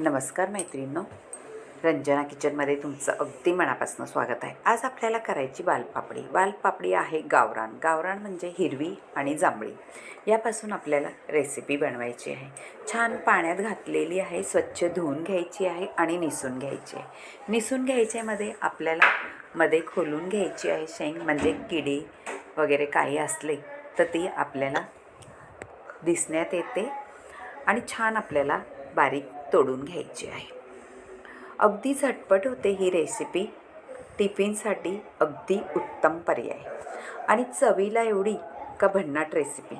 नमस्कार मैत्रिणींनो. रंजना किचनमध्ये तुमचं अगदी मनापासून स्वागत आहे. आज आपल्याला करायची वालपापडी. वालपापडी आहे गावरान. गावरान म्हणजे हिरवी आणि जांभळी. यापासून आपल्याला रेसिपी बनवायची आहे. छान पाण्यात घातलेली आहे स्वच्छ धुवून घ्यायची आहे आणि निसून घ्यायची आहे. निसून घ्यायच्यामध्ये आपल्याला मध्ये खोलून घ्यायची आहे शेंग म्हणजे किडी वगैरे काही असले तर ती आपल्याला दिसण्यात येते आणि छान आपल्याला बारीक तोडून घ्यायची आहे. अगदी झटपट होते ही रेसिपी टिफिनसाठी अगदी उत्तम पर्याय. आणि चवीला एवढी का भन्नाट रेसिपी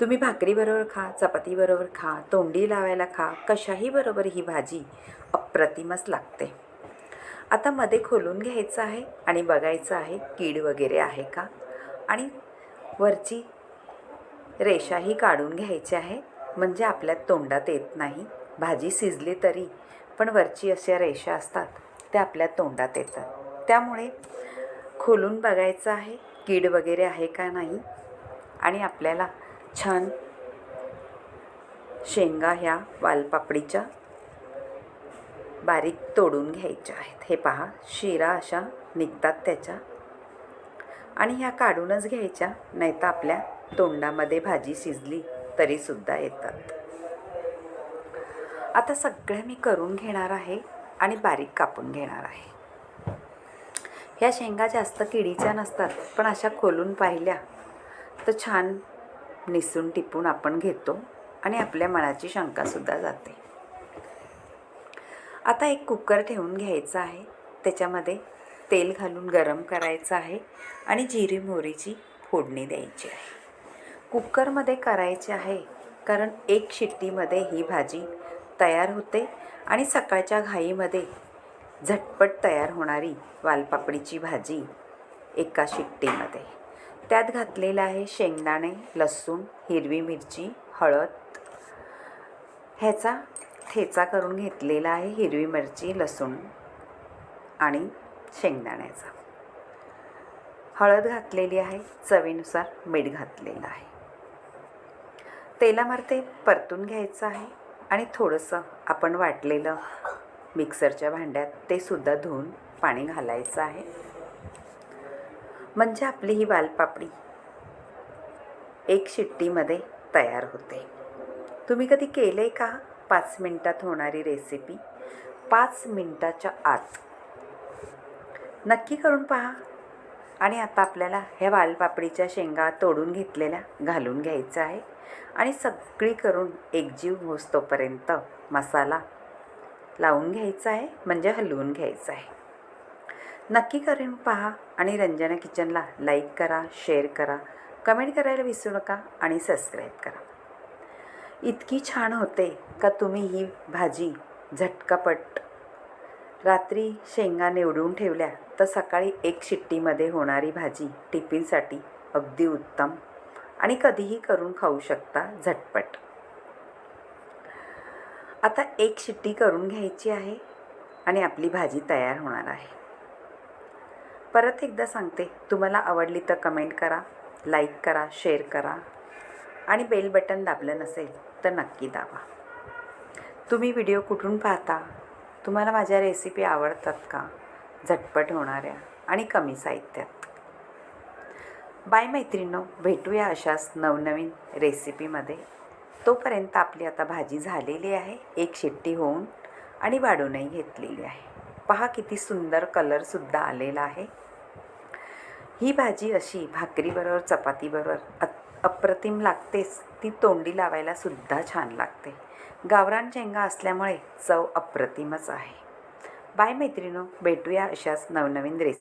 तुम्ही भाकरीबरोबर खा चपातीबरोबर खा तोंडी लावायला खा कशाही बरोबर ही भाजी अप्रतिमच लागते. आता मध्ये खोलून घ्यायचं आहे आणि बघायचं आहे कीड वगैरे आहे का? आणि वरची रेषाही काढून घ्यायची आहे. म्हणजे आपल्या तोंडात येत नाही. भाजी शिजली तरी पण वरची अशा रेषा असतात त्या आपल्या तोंडात येतात. त्यामुळे खोलून बघायचं आहे कीड वगैरे आहे का नाही? आणि आपल्याला छान शेंगा ह्या वालपापडीच्या बारीक तोडून घ्यायच्या आहेत. हे पहा शिरा अशा निघतात त्याच्या. आणि ह्या काढूनच घ्यायच्या नाही तर आपल्या तोंडामध्ये भाजी शिजली तरीसुद्धा येतात. आता सगळ्या मी करून घेणार आहे आणि बारीक कापून घेणार आहे. ह्या शेंगा जास्त किडीच्या नसतात पण अशा खोलून पाहिल्या तर छान निसून टिपून आपण घेतो आणि आपल्या मनाची शंकासुद्धा जाते. आता एक कुकर ठेवून घ्यायचा आहे. त्याच्यामध्ये तेल घालून गरम करायचं आहे आणि जिरी मोहरीची फोडणी द्यायची आहे. कुकरमध्ये करायचे आहे कारण एक शिट्टीमध्ये ही भाजी तयार होते आणि सकाळच्या घाईमध्ये झटपट तयार होणारी वालपापडीची भाजी एका शिट्टीमध्ये. त्यात घातलेलं आहे शेंगदाणे लसूण हिरवी मिरची हळद. ह्याचा ठेचा करून घेतलेला आहे हिरवी मिरची लसूण आणि शेंगदाण्याचा. हळद घातलेली आहे चवीनुसार मीठ घातलेलं आहे. तेलामध्ये परतून घ्यायचं आहे. आणि थोडंसं आपण वाटलेलं मिक्सरच्या भांड्यात ते सुद्धा धुवून पाणी घालायचं आहे. म्हणजे आपली ही वालपापडी एक शिट्टीमध्ये तयार होते. तुम्ही कधी केलं आहे का पाच मिनटात होणारी रेसिपी? पाच मिनटाच्या आत. नक्की करून पहा. आणि आता आपल्याला ह्या वालपापडीच्या शेंगा तोडून घेतलेल्या घालून घ्यायचं आहे. आणि सगळी करून एकजीव होसतोपर्यंत मसाला लावून घ्यायचा आहे म्हणजे हलवून घ्यायचं आहे. नक्की करून पहा आणि रंजना किचनला लाईक करा शेअर करा कमेंट करायला विसरू नका आणि सबस्क्राईब करा. इतकी छान होते का तुम्ही ही भाजी झटकापट रात्री शेंगा निवडून ठेवल्या तर सकाळी एक शिट्टीमध्ये होणारी भाजी टिफिनसाठी अगदी उत्तम. आणि कधीही करून खाऊ शकता झटपट. आता एक शिट्टी करून घ्यायची आहे आणि आपली भाजी तयार होणार आहे. परत एकदा सांगते तुम्हाला आवडली तर कमेंट करा लाईक करा शेअर करा आणि बेल बटन दाबलं नसेल तर नक्की दाबा. तुम्ही व्हिडिओ कुठून पाहता? तुम्हाला माझ्या रेसिपी आवडतात का? झटपट होणाऱ्या आणि कमी साहित्यात. बाय मैत्रिणो भेटूया अशाच नवनवीन रेसिपीमध्ये. तोपर्यंत आपली आता भाजी झालेली आहे एक शिट्टी होऊन आणि वाढूनही घेतलेली आहे. पहा किती सुंदर कलरसुद्धा आलेला आहे. ही भाजी अशी भाकरीबरोबर चपातीबरोबर अ- अप्रतिम लागतेच. ती तोंडी लावायला सुद्धा छान लागते. गावरान शेंगा असल्यामुळे चव अप्रतिमच आहे. बाय मैत्रिणो भेटूया अशाच नवनवीन रेसिपी